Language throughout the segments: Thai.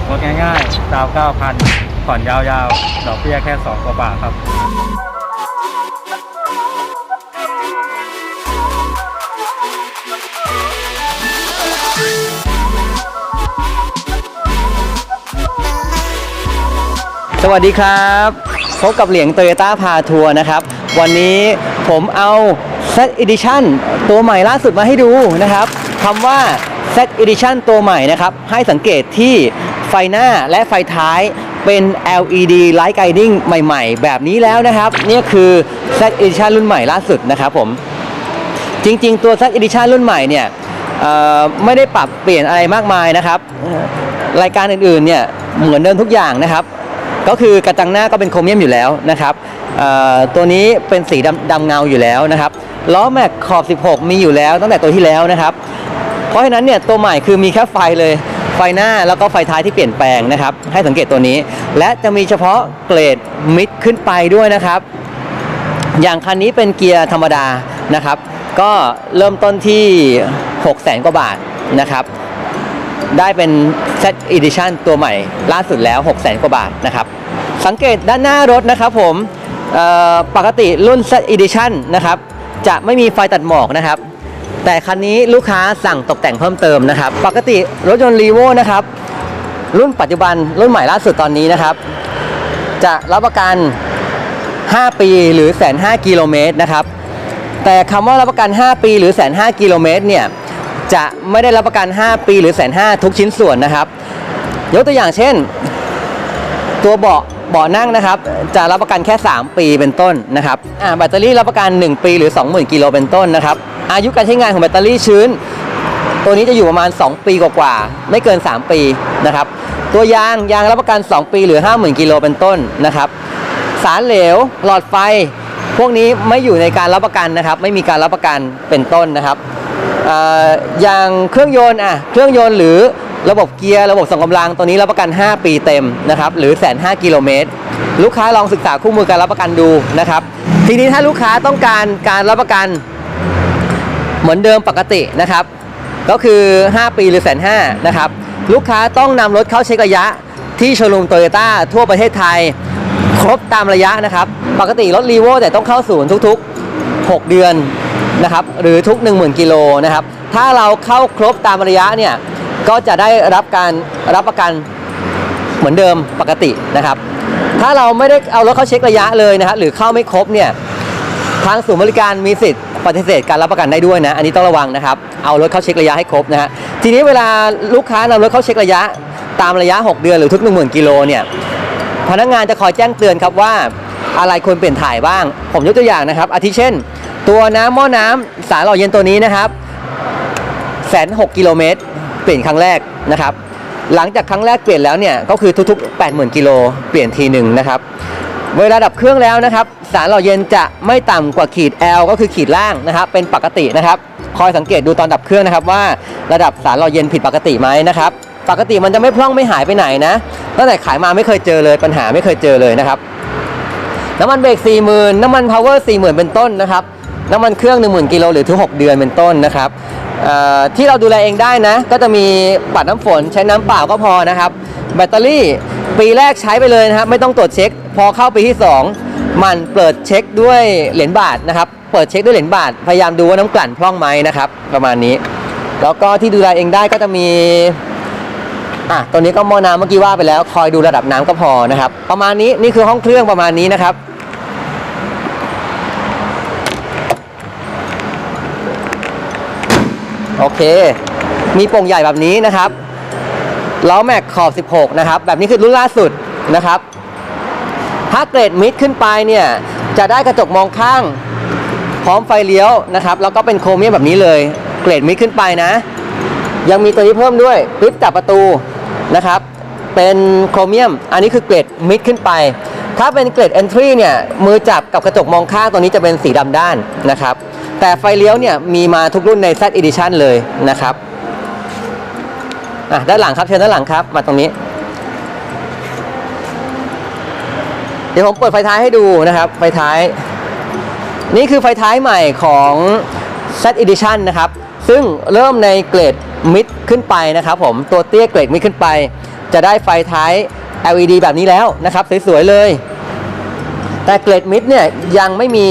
อกรถง่ายๆดาว9,000ผ่อนยาวๆ ดอกเบี้ยแค่2กว่าบาทครับสวัสดีครับพบกับเหลียงโตโยต้าพาทัวร์นะครับ วันนี้ผมเอา Z Edition ตัวใหม่ล่าสุดมาให้ดูนะครับคำว่า Z Edition ตัวใหม่นะครับ ให้สังเกตที่ ไฟหน้าและไฟท้ายเป็น LED Light Guiding ใหม่ๆ แบบนี้แล้วนะครับ นี่คือ Z Edition รุ่นใหม่ล่าสุดนะครับผม จริงๆ ตัว Z Edition รุ่นใหม่เนี่ยไม่ได้ปรับเปลี่ยนอะไรมากมายนะครับ รายการอื่นๆเนี่ยเหมือนเดิมทุกอย่างนะครับ ก็คือกระจังหน้าก็เป็นโครเมียมอยู่แล้วนะครับตัวนี้เป็นสีดำดำเงาอยู่แล้วนะครับล้อแม็กขอบ 16 มีอยู่แล้วตั้งแต่ตัวที่แล้วนะครับ เพราะฉะนั้นเนี่ยตัวใหม่คือมีแค่ไฟเลย ไฟหน้าแล้วก็ไฟท้ายที่เปลี่ยนแปลงนะครับ ให้สังเกตตัวนี้ และจะมีเฉพาะเกรดมิดขึ้นไปด้วยนะครับ อย่างคันนี้เป็นเกียร์ธรรมดานะครับ ก็เริ่มต้นที่ 6 0แสนกว่าบาทนะครับ ได้เป็น Z Edition ตัวใหม่ ล่าสุดแล้ว 6 0แสนกว่าบาทนะครับ สังเกตด้านหน้ารถนะครับผมปกติรุ่น Z Edition นะครับจะไม่มีไฟตัดหมอกนะครับ แต่คันนี้ลูกค้าสั่งตกแต่งเพิ่มเติมนะครับ ปกติรถยนต์รีโวนะครับ รุ่นปัจจุบันรุ่นใหม่ล่าสุดตอนนี้นะครับ จะรับประกัน 5 ปีหรือแสนห้ากิโลเมตรนะครับ แต่คำว่ารับประกัน 5 ปีหรือแสนห้ากิโลเมตรเนี่ยจะไม่ได้รับประกัน 5 ปีหรือแสนห้าทุกชิ้นส่วนนะครับ ยกตัวอย่างเช่น ตัวเบาะเบาะนั่งนะครับ จะรับประกันแค่ 3 ปีเป็นต้นนะครับแบตเตอรี่รับประกัน 1 ปีหรือ 20,000 กิโลเป็นต้นนะครับ อายุการใช้งานของแบตเตอรี่ชื้น ตัวนี้จะอยู่ประมาณ 2 ปีกว่าๆไม่เกิน 3 ปีนะครับ ตัวยางยางรับประกัน 2 ปีหรือ 50,000กิโลเป็นต้นนะครับ สารเหลว หลอดไฟ พวกนี้ไม่อยู่ในการรับประกันนะครับ ไม่มีการรับประกันเป็นต้นนะครับเอ่ออย่างเครื่องยนต์อะเครื่องยนต์หรือระบบเกียร์ระบบส่งกำลังตัวนี้รับประกัน 5 ปีเต็มนะครับหรือแสนห้ากิโลเมตรลูกค้าลองศึกษาคู่มือการรับประกันดูนะครับ ทีนี้ถ้าลูกค้าต้องการการรับประกัน เหมือนเดิมปกตินะครับ ก็คือ 5 ปีหรือแสนห้านะครับ ลูกค้าต้องนำรถเข้าเช็คระยะที่โชว์รูมโตโยต้าทั่วประเทศไทย ครบตามระยะนะครับ ปกติรถรีโวแต่ต้องเข้าศูนย์ทุกๆ 6 เดือนนะครับ หรือทุก 10,000กิโลนะครับ ถ้าเราเข้าครบตามระยะเนี่ย ก็จะได้รับการรับประกันเหมือนเดิมปกตินะครับ ถ้าเราไม่ได้เอารถเข้าเช็คระยะเลยนะครับหรือเข้าไม่ครบเนี่ย ทางศูนย์บริการมีสิทธิ์ปฏิเสธการรับประกันได้ด้วยนะ อันนี้ต้องระวังนะครับ เอารถเข้าเช็คระยะให้ครบนะฮะ ทีนี้เวลาลูกค้านำรถเข้าเช็คระยะ ตามระยะ 6 เดือนหรือทุก 1 0,000 กิโลเนี่ย พนักงานจะคอยแจ้งเตือนครับว่าอะไรควรเปลี่ยนถ่ายบ้าง ผมยกตัวอย่างนะครับ อาทิเช่น ตัวน้ำหม้อน้ำสารหล่อเย็นตัวนี้นะครับแสนหกิโลเมตรเปลี่ยนครั้งแรกนะครับ หลังจากครั้งแรกเปลี่ยนแล้วเนี่ยก็คือทุกๆ 80,000 กิโลเปลี่ยนทีหนึ่งนะครับ เวลาดับเครื่องแล้วนะครับ สารหล่อเย็นจะไม่ต่ำกว่าขีด L ก็คือขีดล่างนะครับ เป็นปกตินะครับ คอยสังเกตดูตอนดับเครื่องนะครับ ว่าระดับสารหล่อเย็นผิดปกติไหมนะครับ ปกติมันจะไม่พร่องไม่หายไปไหนนะตั้งแต่ขายมาไม่เคยเจอเลยปัญหาไม่เคยเจอเลยนะครับ น้ำมันเบรก40,000 น้ำมันพาวเวอร์40,000 เป็นต้นนะครับ น้ำมันเครื่อง 10,000กิโลหรือทุก6เดือนเป็นต้นนะครับที่เราดูแลเองได้นะ ก็จะมีปัดน้ำฝนใช้น้ำเปล่าก็พอนะครับ แบตเตอรี่ ปีแรกใช้ไปเลยนะครับ ไม่ต้องตรวจเช็ค พอเข้าปีที่ 2 มันเปิดเช็คด้วยเหรียญบาทนะครับ เปิดเช็คด้วยเหรียญบาท พยายามดูว่าน้ำกลั่นพร่องไหมนะครับ ประมาณนี้ แล้วก็ที่ดูแลเองได้ก็จะมีอะตัวนี้ก็หม้อน้ำเมื่อกี้ว่าไปแล้ว คอยดูระดับน้ำก็พอนะครับ ประมาณนี้นี่คือห้องเครื่องประมาณนี้นะครับโอเค มีโป่งใหญ่แบบนี้นะครับ ล้อแม็กขอบ 16 นะครับ แบบนี้คือรุ่นล่าสุดนะครับ ถ้าเกรดมิดขึ้นไปเนี่ย จะได้กระจกมองข้าง พร้อมไฟเลี้ยวนะครับ แล้วก็เป็นโครเมียมแบบนี้เลย เกรดมิดขึ้นไปนะ ยังมีตัวนี้เพิ่มด้วยกริปจับประตูนะครับ เป็นโครเมียม อันนี้คือเกรดมิดขึ้นไป ถ้าเป็นเกรด Entry เนี่ย มือจับกับกระจกมองข้างตัวนี้จะเป็นสีดำด้านนะครับ แต่ไฟเลี้ยวเนี่ยมีมาทุกรุ่นใน Z Edition เลยนะครับ อะด้านหลังครับเชิญด้านหลังครับ มาตรงนี้ เดี๋ยวผมเปิดไฟท้ายให้ดูนะครับ ไฟท้าย นี่คือไฟท้ายใหม่ของ Z Edition นะครับ ซึ่งเริ่มในเกรดมิดขึ้นไปนะครับผมตัวเตี้ยเกรดมิดขึ้นไป จะได้ไฟท้าย LED แบบนี้แล้วนะครับ สวย ๆ เลย แต่เกรดมิดเนี่ยยังไม่มี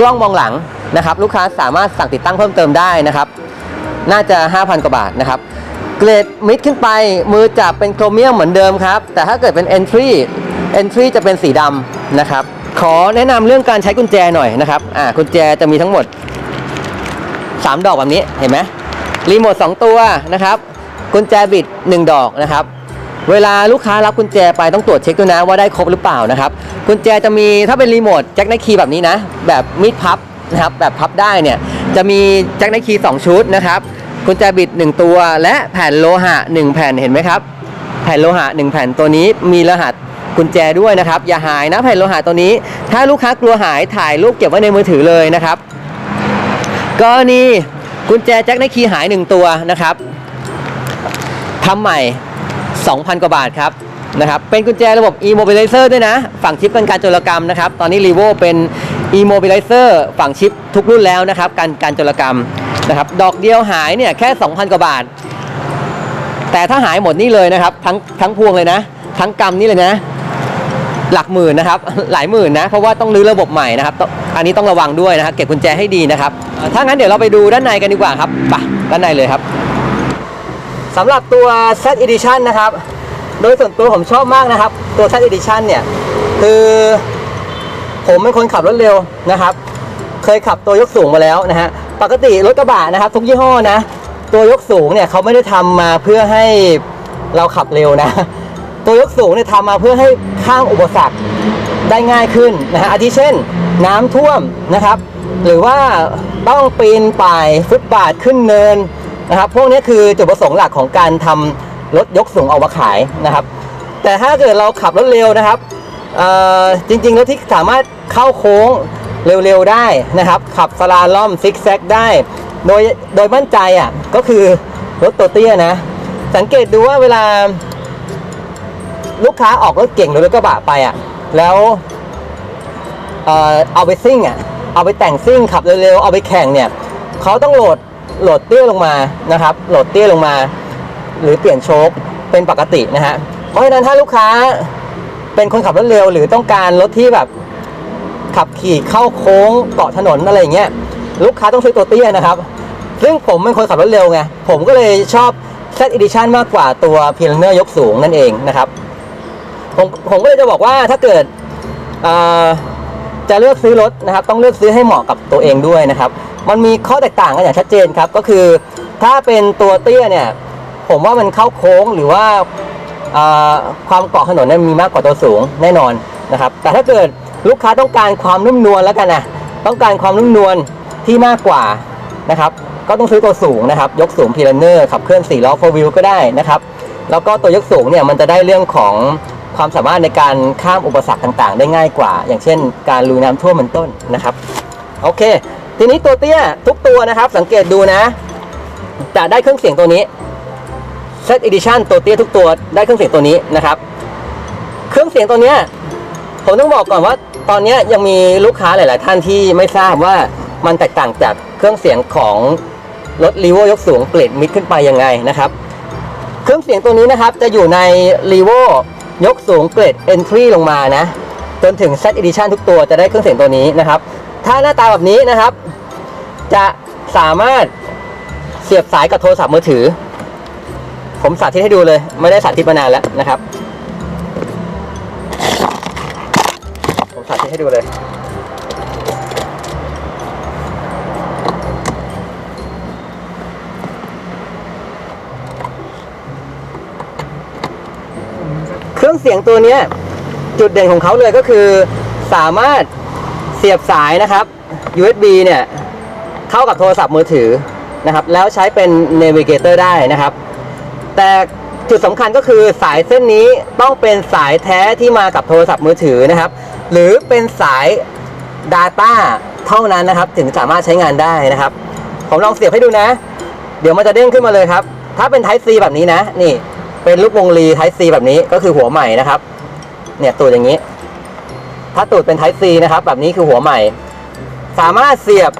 กล้องมองหลังนะครับ ลูกค้าสามารถสั่งติดตั้งเพิ่มเติมได้นะครับ น่าจะ 5,000 กว่าบาทนะครับ เกรดมิดขึ้นไปมือจับเป็นโครเมียมเหมือนเดิมครับ แต่ถ้าเกิดเป็น entry entry จะเป็นสีดำนะครับ ขอแนะนำเรื่องการใช้กุญแจหน่อยนะครับอ่ากุญแจจะมีทั้งหมด 3 ดอกแบบนี้เห็นไหมรีโมท2ตัวนะครับ กุญแจบิด 1 ดอกนะครับ เวลาลูกค้ารับกุญแจไปต้องตรวจเช็คด้วยนะว่าได้ครบหรือเปล่านะครับ กุญแจจะมีถ้าเป็นรีโมทแจ็คไนคีย์แบบนี้นะ แบบมีดพับนะครับแบบพับได้เนี่ยจะมีแจ็คไนคีย์2ชุดนะครับ กุญแจบิด 1 ตัว และแผ่นโลหะ 1 แผ่นเห็นไหมครับ แผ่นโลหะ 1 แผ่นตัวนี้มีรหัสกุญแจด้วยนะครับ อย่าหายนะแผ่นโลหะตัวนี้ ถ้าลูกค้ากลัวหายถ่ายรูปเก็บไว้ในมือถือเลยนะครับกรณีกุญแจแจ็คไนคีย์หาย 1 ตัวนะครับทำใหม่ 2,000 กว่าบาทครับนะครับเป็นกุญแจระบบ e-mobilizer ด้วยนะ ฝั่งชิปกันการโจรกรรมนะครับ ตอนนี้ r ีโวเป็น e-mobilizer ฝั่งชิปทุกรุ่นแล้วนะครับ การการจรกรรมนะครับ ดอกเดียวหายเนี่ยแค่ 2,000 กว่าบาท แต่ถ้าหายหมดนี่เลยนะครับ ทั้งทั้งพวงเลยนะ ทั้งกำนี่เลยนะ หลักหมื่นนะครับ หลายหมื่นนะ เพราะว่าต้องรื้อระบบใหม่นะครับต้องอันนี้ต้องระวังด้วยนะครับเก็บกุญแจให้ดีนะครับ ถ้างั้นเดี๋ยวเราไปดูด้านในกันดีกว่าครับไปด้านในเลยครับสำหรับตัว Z Edition นะครับ โดยส่วนตัวผมชอบมากนะครับ ตัว Z Edition เนี่ย คือ ผมเป็นคนขับรถเร็วนะครับ เคยขับตัวยกสูงมาแล้วนะฮะปกติรถกระบะนะครับ ทุกยี่ห้อนะ ตัวยกสูงเนี่ยเขาไม่ได้ทำมาเพื่อให้เราขับเร็วนะ ตัวยกสูงเนี่ยทำมาเพื่อให้ข้ามอุปสรรคได้ง่ายขึ้นนะฮะอาทิเช่น น้ำท่วมนะครับ หรือว่าต้องปีนป่ายฟุตบาทขึ้นเนินนะครับพวกนี้คือจุดประสงค์หลักของการทำรถยกสูงออกมาขายนะครับ แต่ถ้าเกิดเราขับรถเร็วนะครับ เอ่อจริงๆรถที่สามารถเข้าโค้งเร็วๆได้นะครับ ขับสลาล่อมซิกแซกได้ โดยโดยมั่นใจอะก็คือรถตัวเตี้ยนะ สังเกตดูว่าเวลา ลูกค้าออกรถเก่งหรือรถกระบะไปอะแล้วเอ่อเอาไปซิ่งอะเอาไปแต่งซิ่งขับเร็วๆเอาไปแข่งเนี่ยเขาต้องโหลดโหลดเตี้ยลงมานะครับ โหลดเตี้ยลงมา หรือเปลี่ยนโชคเป็นปกตินะฮะเพราะฉะนั้นถ้าลูกค้า เป็นคนขับรถเร็วหรือต้องการรถที่แบบ ขับขี่เข้าโค้งเกาะถนนอะไรอย่างเงี้ยลูกค้าต้องซื้อตัวเตี้ยนะครับ ซึ่งผมเป็นคนขับรถเร็วไง ผมก็เลยชอบ Z Edition มากกว่าตัว p i l n e r ยกสูงนั่นเองนะครับผมผมก็เลยจะบอกว่าถ้าเกิดจะเลือกซื้อรถนะครับ ต้องเลือกซื้อให้เหมาะกับตัวเองด้วยนะครับ มันมีข้อแตกต่างกันอย่างชัดเจนครับ ก็คือถ้าเป็นตัวเตี้ยเนี่ย ผมว่ามันเข้าโค้งหรือว่า ความเกาะถนนนี่ยมีมากกว่าตัวสูงแน่นอนนะครับ แต่ถ้าเกิดลูกค้าต้องการความนุ่มนวลแล้วกันนะต้องการความนุ่มนวลที่มากกว่านะครับ ก็ต้องซื้อตัวสูงนะครับ ยกสูงพีลันเนอร์ขับเคลื่อน4ล้อโฟวิวก็ได้นะครับ แล้วก็ตัวยกสูงเนี่ยมันจะได้เรื่องของความสามารถในการข้ามอุปสรรคต่างๆ ได้ง่ายกว่า อย่างเช่น การลุยน้ำท่วมเป็นต้นนะครับ โอเค ทีนี้ตัวเตี้ยทุกตัวนะครับ สังเกตดูนะ จะได้เครื่องเสียงตัวนี้ Set Edition ตัวเตี้ยทุกตัวได้เครื่องเสียงตัวนี้นะครับ เครื่องเสียงตัวเนี้ยผมต้องบอกก่อนว่าตอนนี้ยังมีลูกค้าหลาย ๆ ท่านที่ไม่ทราบว่ามันแตกต่างจากเครื่องเสียงของรถรีโวยกสูงเกรดมิดขึ้นไปยังไงนะครับ เครื่องเสียงตัวนี้นะครับจะอยู่ใน r e v o ยกสูงเกรด Entry ลงมานะ จนถึง Set Edition ทุกตัวจะได้เครื่องเสียงตัวนี้นะครับ ถ้าหน้าตาแบบนี้นะครับ จะสามารถเสียบสายกับโทรศัพท์มือถือ ผมสาธิตให้ดูเลย ไม่ได้สาธิตมานานแล้วนะครับ ผมสาธิตให้ดูเลย เครื่องเสียงตัวนี้จุดเด่นของเขาเลยก็คือสามารถเสียบสายนะครับ USB เนี่ย เข้ากับโทรศัพท์มือถือนะครับ แล้วใช้เป็น Navigator ได้นะครับ แต่จุดสำคัญก็คือสายเส้นนี้ต้องเป็นสายแท้ที่มากับโทรศัพท์มือถือนะครับ หรือเป็นสาย Data เท่านั้นนะครับ ถึงสามารถใช้งานได้นะครับ ผมลองเสียบให้ดูนะ เดี๋ยวมันจะเด้งขึ้นมาเลยครับ ถ้าเป็น Type C แบบนี้นะ นี่ เป็นลูกวงรี Type C แบบนี้ก็คือหัวใหม่นะครับ เนี่ยตูดอย่างนี้ ถ้าตูดเป็น Type C นะครับ แบบนี้คือหัวใหม่ สามารถเสียบ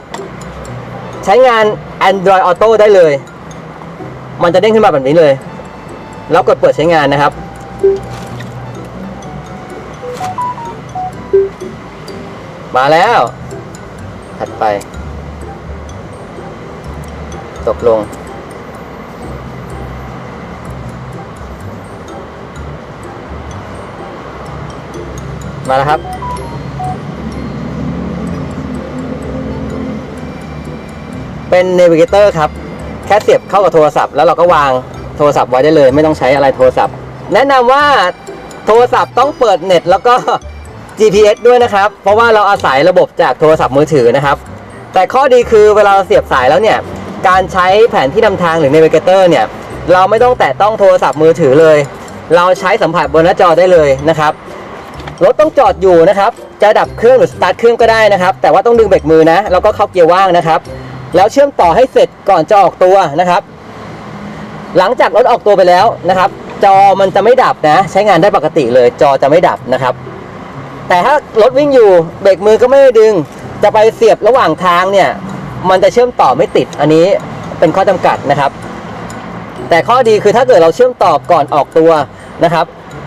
ใช้งาน Android Auto ได้เลย มันจะเด้งขึ้นมาแบบนี้เลย แล้วกดเปิดใช้งานนะครับ มาแล้ว ถัดไป ตกลง มาแล้วครับเป็น Navigator ครับ แค่เสียบเข้ากับโทรศัพท์แล้วเราก็วาง โทรศัพท์ไว้ได้เลย ไม่ต้องใช้อะไรโทรศัพท์ แนะนำว่าโทรศัพท์ต้องเปิดเน็ตแล้วก็ GPS ด้วยนะครับ เพราะว่าเราอาศัยระบบจากโทรศัพท์มือถือนะครับ แต่ข้อดีคือเวลาเราเสียบสายแล้วเนี่ย การใช้แผนที่นำทางหรือ Navigator เนี่ย เราไม่ต้องแตะต้องโทรศัพท์มือถือเลย เราใช้สัมผัสบนหน้าจอได้เลยนะครับ รถต้องจอดอยู่นะครับ จะดับเครื่องหรือสตาร์ทเครื่องก็ได้นะครับ แต่ว่าต้องดึงเบรกมือนะ แล้วก็เข้าเกียร์ว่างนะครับ แล้วเชื่อมต่อให้เสร็จก่อนจะออกตัวนะครับ หลังจากรถออกตัวไปแล้วนะครับ จอมันจะไม่ดับนะ ใช้งานได้ปกติเลย จอจะไม่ดับนะครับ แต่ถ้ารถวิ่งอยู่เบรกมือก็ไม่ดึง จะไปเสียบระหว่างทางเนี่ย มันจะเชื่อมต่อไม่ติด อันนี้เป็นข้อจำกัดนะครับ แต่ข้อดีคือถ้าเกิดเราเชื่อมต่อก่อนออกตัวนะครับ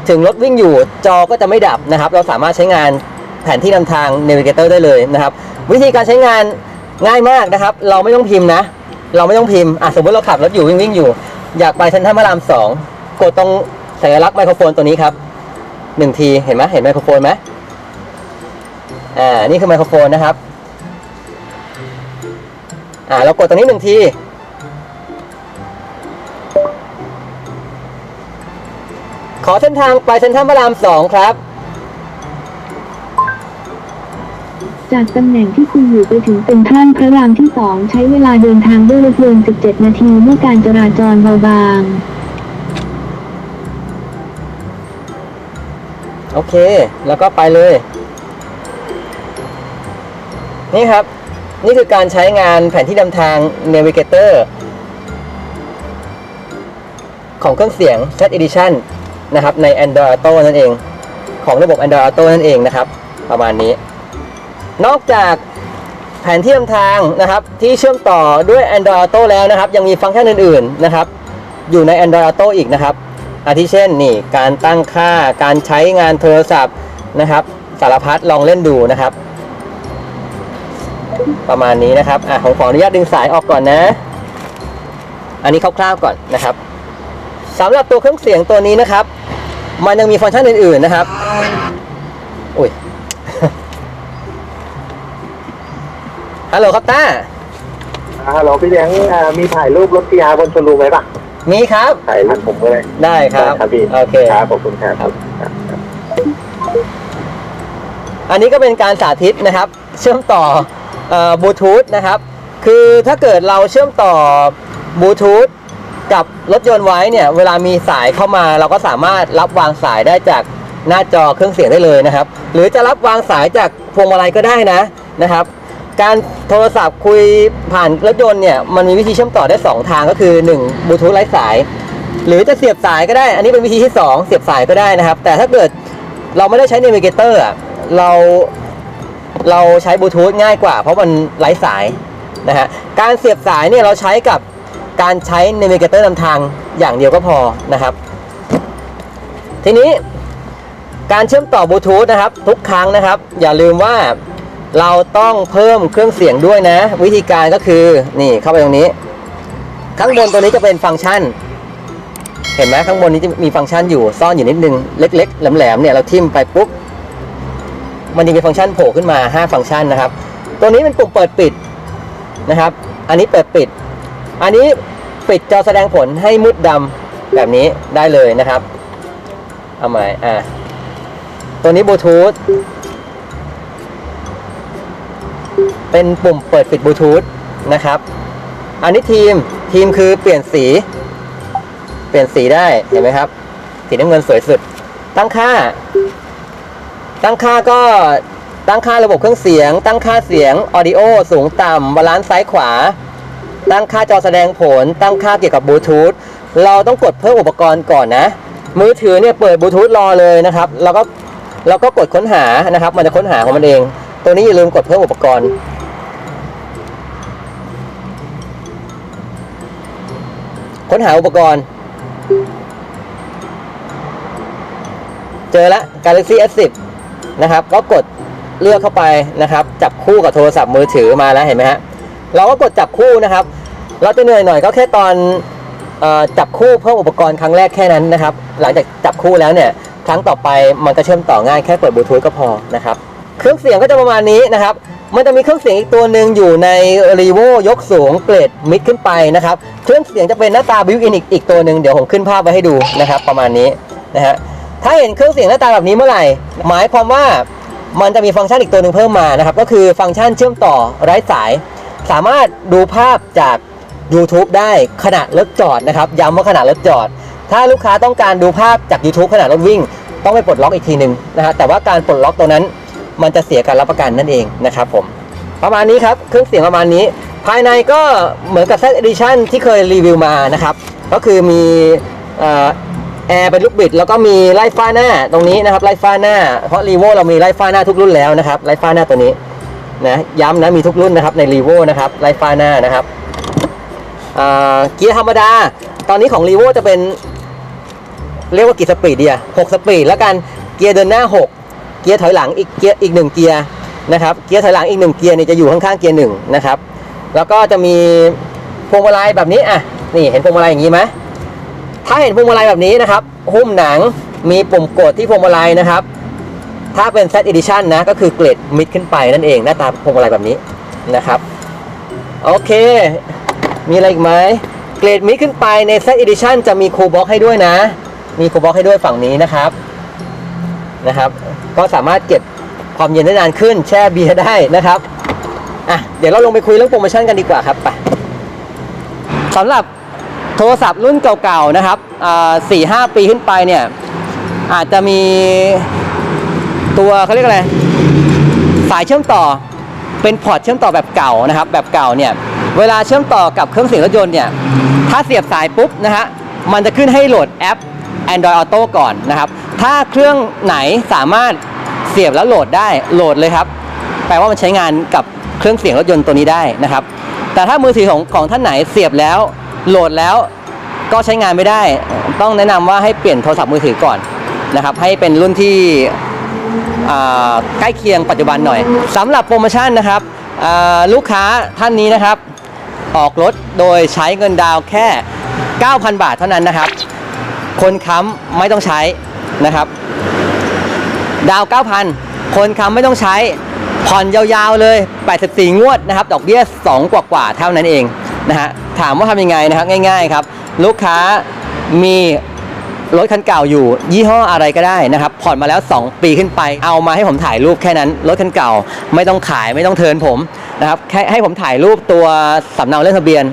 ถึงรถวิ่งอยู่จอก็จะไม่ดับนะครับ เราสามารถใช้งานแผนที่นำทาง Navigator ได้เลยนะครับ วิธีการใช้งานง่ายมากนะครับ เราไม่ต้องพิมพ์นะ เราไม่ต้องพิมพ์อะสมมติเราขับรถอยู่วิ่งวิ่งอยู่ อยากไปเซ็นทรัลพระรามสองกดตรงสัญลักษณ์ไมโครโฟนตัวนี้ครับหนึ่งทีเห็นไหมเห็นไมโครโฟนไหมอ่านี่คือไมโครโฟนนะครับอ่าเรากดตรงนี้หนึ่งทีขอเส้นทางไปเซ็นทรัลพระรามสองครับ จากตำแหน่งที่คุณอยู่ไปถึงเป็นท่านพระรามที่2ใช้เวลาเดินทางด้วยรถยนต์ 17 นาทีเมื่อการจราจรเบาบาง โอเค แล้วก็ไปเลย นี่ครับ นี่คือการใช้งานแผนที่นำทาง Navigator ของเครื่องเสียง Set Edition นะครับ ใน Android Auto นั่นเอง ของระบบ Android Auto นั่นเองนะครับ ประมาณนี้ นอกจากแผนที่นำทางนะครับที่เชื่อมต่อด้วย Android Auto แล้วนะครับ ยังมีฟังก์ชันอื่นๆนะครับ อยู่ใน Android Auto อีกนะครับ อาทิเช่นนี่การตั้งค่าการใช้งานโทรศัพท์นะครับสารพัดลองเล่นดูนะครับ ประมาณนี้นะครับอะผมขออนุญาตดึงสายออกก่อนนะ อันนี้คร่าวๆก่อนนะครับสำหรับตัวเครื่องเสียงตัวนี้นะครับ มันยังมีฟังก์ชันอื่นๆนะครับอุ้ย ฮัลโหลครับต้า อ่าฮัลโหลพี่เลี้ยงอ่ามีถ่ายรูปรถพีอาร์บนโชว์รูมไหมปะมีครับ ถ่ายรูปผมก็ได้ได้ครับ ครับพี่โอเค ครับขอบคุณครับครับครับ อันนี้ก็เป็นการสาธิตนะครับ เชื่อมต่อบลูทูธนะครับ คือถ้าเกิดเราเชื่อมต่อบลูทูธกับรถยนต์ไว้เนี่ย เวลามีสายเข้ามาเราก็สามารถรับวางสายได้จากหน้าจอเครื่องเสียงได้เลยนะครับ หรือจะรับวางสายจากพวงมาลัยก็ได้นะนะครับ การโทรศัพท์คุยผ่านรถยนต์เนี่ยมันมีวิธีเชื่อมต่อได้ 2 ทางก็คือ1บลูทูธไร้สาย หรือจะเสียบสายก็ได้ อันนี้เป็นวิธีที่ 2 เสียบสายก็ได้นะครับ แต่ถ้าเกิดเราไม่ได้ใช้ Navigator อะเราเราใช้บลูทูธง่ายกว่า เพราะมันไร้สายนะฮะการเสียบสายเนี่ยเราใช้กับการใช้ Navigator นำทางอย่างเดียวก็พอนะครับ ทีนี้การเชื่อมต่อบลูทูธนะครับ ทุกครั้งนะครับ อย่าลืมว่า เราต้องเพิ่มเครื่องเสียงด้วยนะ วิธีการก็คือนี่เข้าไปตรงนี้ ข้างบนตัวนี้จะเป็นฟังก์ชัน เห็นไหมข้างบนนี้จะมีฟังก์ชันอยู่ซ่อนอยู่นิดนึงเล็ก ๆ แหลมๆเนี่ยเราทิ่มไปปุ๊บมันจะมีฟังก์ชันโผล่ขึ้นมา 5 ฟังก์ชันนะครับ ตัวนี้เป็นปุ่มเปิดปิดนะครับ อันนี้เปิดปิด อันนี้ปิดจอแสดงผลให้มืดดำแบบนี้ได้เลยนะครับ เอาใหม่อ่าตัวนี้บลูทูธ เป็นปุ่มเปิดปิดบลูทูธนะครับ อันนี้ทีมทีมคือเปลี่ยนสี เปลี่ยนสีได้เห็นไหมครับ สีน้ำเงินสวยสุด ตั้งค่า ตั้งค่าก็ตั้งค่าระบบเครื่องเสียง ตั้งค่าเสียงออดิโอสูงต่ำบาลานซ์ซ้ายขวา ตั้งค่าจอแสดงผล ตั้งค่าเกี่ยวกับบลูทูธเราต้องกดเพิ่มอุปกรณ์ก่อนนะ มือถือเนี่ยเปิดบลูทูธรอเลยนะครับแล้วก็เราก็กดค้นหานะครับ มันจะค้นหาของมันเอง ตัวนี้อย่าลืมกดเพิ่มอุปกรณ์ ค้นหาอุปกรณ์ เจอแล้ว Galaxy S10 นะครับ ก็กดเลือกเข้าไปนะครับ จับคู่กับโทรศัพท์มือถือมาแล้วเห็นไหมฮะ เราก็กดจับคู่นะครับ เราจะเหนื่อยหน่อยก็แค่ตอนจับคู่เพิ่มอุปกรณ์ครั้งแรกแค่นั้นนะครับ หลังจากจับคู่แล้วเนี่ย ครั้งต่อไปมันก็เชื่อมต่อง่ายแค่เปิดบลูทูธก็พอนะครับ เครื่องเสียงก็จะประมาณนี้นะครับ มันจะมีเครื่องเสียงอีกตัวหนึ่งอยู่ใน r e v o ยกสูงเกรดมิดขึ้นไปนะครับ เครื่องเสียงจะเป็นหน้าตาบิวอินอีกอีกตัวหนึ่งเดี๋ยวผมขึ้นภาพไว้ให้ดูนะครับ ประมาณนี้นะฮะถ้าเห็นเครื่องเสียงหน้าตาแบบนี้เมื่อไหร่ หมายความว่ามันจะมีฟังก์ชันอีกตัวหนึ่งเพิ่มมานะครับ ก็คือฟังก์ชันเชื่อมต่อไร้สาย สามารถดูภาพจาก YouTube ได้ขณะรถจอดนะครับย้ำว่าขณะรถจอด ถ้าลูกค้าต้องการดูภาพจาก YouTube ขณะรถวิ่ง ต้องไปปลดล็อกอีกทีหนึ่งนะฮะแต่ว่าการปลดล็อกตรงนั้น มันจะเสียการรับประกันนั่นเองนะครับผม ประมาณนี้ครับ เครื่องเสียงประมาณนี้ ภายในก็เหมือนกับ Z Edition ที่เคยรีวิวมานะครับ ก็คือมีแอร์เป็นลูกบิด แล้วก็มีไล่ฟ้าหน้าตรงนี้นะครับไล่ฟ้าหน้า เพราะรีโวเรามีไล่ฟ้าหน้าทุกรุ่นแล้วนะครับไล่ฟ้าหน้าตัวนี้นะย้ำนะมีทุกรุ่นนะครับในรีโวนะครับไล่ฟ้าหน้านะครับเกียร์ธรรมดา ตอนนี้ของรีโวจะเป็น เรียกว่ากี่สปีดดีอะ6สปีดแล้วกันเกียร์เดินหน้า 6 เกียร์ถอยหลังอีกเกียร์อีกหนึ่งเกียร์นะครับ เกียร์ถอยหลังอีกหนึ่งเกียร์เนี่ยจะอยู่ข้างๆเกียร์หนึ่งนะครับ แล้วก็จะมีพวงมาลัยแบบนี้อะนี่เห็นพวงมาลัยอย่างนี้ไหมถ้าเห็นพวงมาลัยแบบนี้นะครับหุ้มหนังมีปุ่มกดที่พวงมาลัยนะครับ ถ้าเป็น Z Edition นะก็คือเกรดมิดขึ้นไปนั่นเองหน้าตาพวงมาลัยแบบนี้นะครับโอเค มีอะไรอีกไหมเกรดมิดขึ้นไปใน Z Edition จะมีคูบ็อกให้ด้วยนะ มีคูบ็อกให้ด้วยฝั่งนี้นะครับนะครับ ก็สามารถเก็บความเย็นได้นานขึ้น แช่เบียร์ได้นะครับอะเดี๋ยวเราลงไปคุยเรื่องโปรโมชั่นกันดีกว่าครับไปสำหรับโทรศัพท์รุ่นเก่าๆนะครับสี่ห้าปีขึ้นไปเนี่ยอาจจะมีตัวเขาเรียกอะไรสายเชื่อมต่อเป็นพอร์ตเชื่อมต่อแบบเก่านะครับ แบบเก่าเนี่ยเวลาเชื่อมต่อกับเครื่องเสียงรถยนต์เนี่ยถ้าเสียบสายปุ๊บนะฮะมันจะขึ้นให้โหลดแอป Android Auto ก่อนนะครับ ถ้าเครื่องไหนสามารถเสียบแล้วโหลดได้โหลดเลยครับ แปลว่ามันใช้งานกับเครื่องเสียงรถยนต์ตัวนี้ได้นะครับ แต่ถ้ามือถือของของท่านไหนเสียบแล้วโหลดแล้วก็ใช้งานไม่ได้ ต้องแนะนำว่าให้เปลี่ยนโทรศัพท์มือถือก่อนนะครับ ให้เป็นรุ่นที่ใกล้เคียงปัจจุบันหน่อยสำหรับโปรโมชั่นนะครับลูกค้าท่านนี้นะครับ ออกรถโดยใช้เงินดาวแค่ 9,000 บาทเท่านั้นนะครับ คนค้ำไม่ต้องใช้ นะครับ ดาว 9,000 คนค้ำไม่ต้องใช้ ผ่อนยาวๆเลย 84 งวดนะครับ ดอกเบี้ย 2 กว่าๆ เท่านั้นเองนะฮะ ถามว่าทำยังไงนะครับ ง่ายๆครับ ลูกค้ามีรถคันเก่าอยู่ ยี่ห้ออะไรก็ได้นะครับผ่อนมาแล้ว 2 ปีขึ้นไป เอามาให้ผมถ่ายรูปแค่นั้น รถคันเก่าไม่ต้องขายไม่ต้องเทินผมนะครับแค่ให้ผมถ่ายรูปตัวสำเนาเรื่องทะเบียน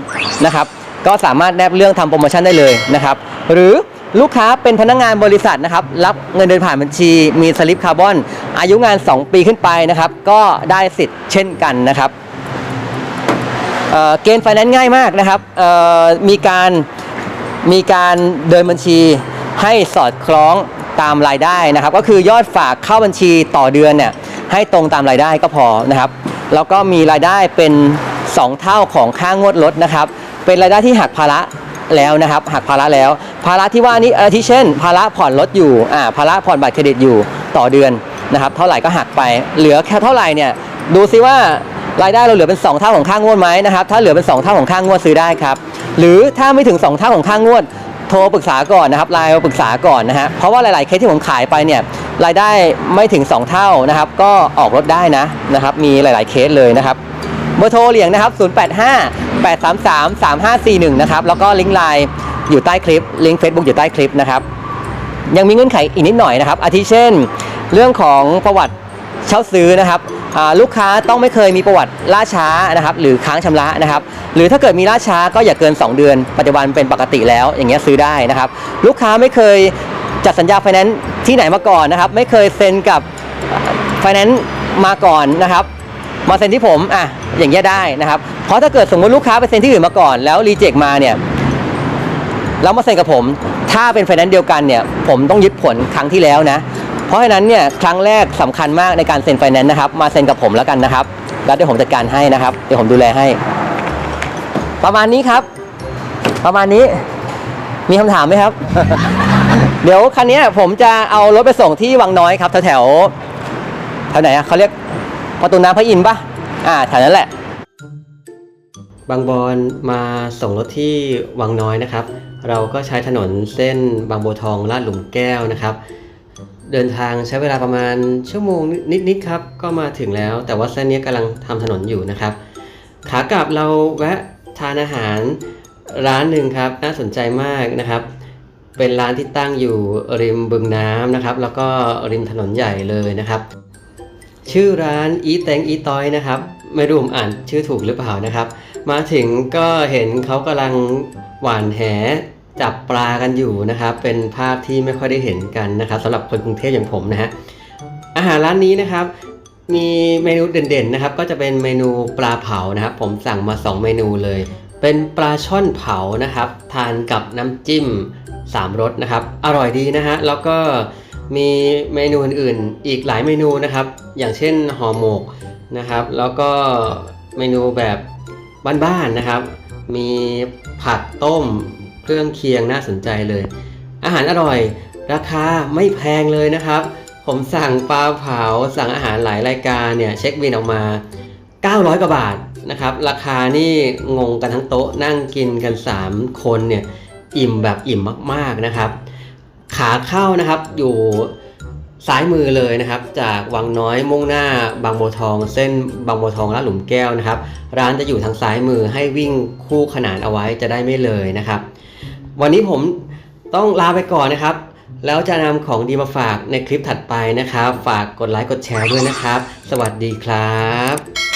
นะครับ ก็สามารถแนบเรื่องทำโปรโมชั่นได้เลยนะครับ หรือ ลูกค้าเป็นพนักงานบริษัทนะครับ รับเงินเดือนผ่านบัญชี มีสลิปคาร์บอน อายุงาน 2 ปีขึ้นไปนะครับ ก็ได้สิทธิ์เช่นกันนะครับเเกณฑ์ไฟแนนซ์ง่ายมากนะครับ มีการมีการเดินบัญชีให้สอดคล้องตามรายได้นะครับ ก็คือยอดฝากเข้าบัญชีต่อเดือนเนี่ยให้ตรงตามรายได้ก็พอนะครับ แล้วก็มีรายได้เป็น 2 เท่าของค่างวดรถนะครับ เป็นรายได้ที่หักภาระ แล้วนะครับหักภาระแล้วภาระที่ว่านี้อาทิเช่น ภาระผ่อนรถอยู่อ่าภาระผ่อนบัตรเครดิตอยู่ต่อเดือนนะครับเท่าไหร่ก็หักไป เหลือแค่เท่าไหร่เนี่ยดูซิว่ารายได้เราเหลือเป็น 2 เท่าของค่างวดไหมนะครับถ้าเหลือเป็น 2 เท่าของค่างวดซื้อได้ครับหรือถ้าไม่ถึง 2 เท่าของค่างวดโทรปรึกษาก่อนนะครับไลน์มาปรึกษาก่อนนะฮะเพราะว่าหลาย ๆ เคสที่ผมขายไปเนี่ยรายได้ไม่ถึง 2 เท่านะครับก็ออกรถได้นะนะครับมีหลาย ๆ เคสเลยนะครับเบอร์โทรเหลียงนะครับ 085 833 3541 นะครับ แล้วก็ลิงก์ไลน์อยู่ใต้คลิป ลิงก์ Facebook อยู่ใต้คลิปนะครับ ยังมีเงื่อนไขอีกนิดหน่อยนะครับ อาทิเช่น เรื่องของประวัติเช่าซื้อนะครับลูกค้าต้องไม่เคยมีประวัติล่าช้านะครับ หรือค้างชำระนะครับ หรือถ้าเกิดมีล่าช้าก็อย่าเกิน 2 เดือน ปัจจุบันเป็นปกติแล้วอย่างเงี้ยซื้อได้นะครับ ลูกค้าไม่เคยจัดสัญญาไฟแนนซ์ที่ไหนมาก่อนนะครับ ไม่เคยเซ็นกับไฟแนนซ์มาก่อนนะครับ มาเซ็นที่ผมอะอย่างเงี้ยได้นะครับ เพราะถ้าเกิดสมมติลูกค้าไปเซ็นที่อื่นมาก่อนแล้วรีเจ็คมาเนี่ยแล้วมาเซ็นกับผม ถ้าเป็นไฟแนนซ์เดียวกันเนี่ย ผมต้องยึดผลครั้งที่แล้วนะ เพราะฉะนั้นเนี่ยครั้งแรกสำคัญมากในการเซ็นไฟแนนซ์นะครับ มาเซ็นกับผมแล้วกันนะครับ แล้วเดี๋ยวผมจัดการให้นะครับ เดี๋ยวผมดูแลให้ ประมาณนี้ครับ ประมาณนี้ มีคำถามไหมครับ เดี๋ยวคันนี้ผมจะเอารถไปส่งที่วังน้อยครับแถวแถวแถวไหนอะเขาเรียก ประตูน้ำพระอินทร์ปะอ่าแถวนั้นแหละ บางบอนมาส่งรถที่วังน้อยนะครับ เราก็ใช้ถนนเส้นบางบัวทองลาดหลุมแก้วนะครับ เดินทางใช้เวลาประมาณชั่วโมงนิดๆครับ ก็มาถึงแล้ว แต่ว่าเส้นนี้กำลังทำถนนอยู่นะครับ ขากลับเราแวะทานอาหารร้านหนึ่งครับ น่าสนใจมากนะครับ เป็นร้านที่ตั้งอยู่ริมบึงน้ำนะครับ แล้วก็ริมถนนใหญ่เลยนะครับ ชื่อร้านอีเต็งอีต้อยนะครับ ไม่รู้ผมอ่านชื่อถูกหรือเปล่านะครับ มาถึงก็เห็นเขากำลังหว่านแหจับปลากันอยู่นะครับ เป็นภาพที่ไม่ค่อยได้เห็นกันนะครับสำหรับคนกรุงเทพอย่างผมนะฮะอาหารร้านนี้นะครับ มีเมนูเด่นๆนะครับ ก็จะเป็นเมนูปลาเผานะครับ ผมสั่งมา 2 เมนูเลย เป็นปลาช่อนเผานะครับ ทานกับน้ำจิ้ม 3รสนะครับ อร่อยดีนะฮะแล้วก็ มีเมนูอื่นๆ อีกหลายเมนูนะครับ อย่างเช่นห่อหมกนะครับ แล้วก็เมนูแบบบ้านๆนะครับ มีผัดต้มเครื่องเคียงน่าสนใจเลย อาหารอร่อยราคาไม่แพงเลยนะครับ ผมสั่งปลาเผาสั่งอาหารหลายรายการเนี่ยเช็คบินออกมา 900กว่าบาทนะครับ ราคานี่งงกันทั้งโต๊ะนั่งกินกัน 3 คนเนี่ยอิ่มแบบอิ่มมากๆนะครับ ขาเข้านะครับอยู่ซ้ายมือเลยนะครับ จากวังน้อยมุ่งหน้าบางบัวทอง เส้นบางบัวทองลาดหลุมแก้วนะครับ ร้านจะอยู่ทางซ้ายมือให้วิ่งคู่ขนานเอาไว้จะได้ไม่เลยนะครับ วันนี้ผมต้องลาไปก่อนนะครับ แล้วจะนำของดีมาฝากในคลิปถัดไปนะครับ ฝากกดไลค์กดแชร์ด้วยนะครับ สวัสดีครับ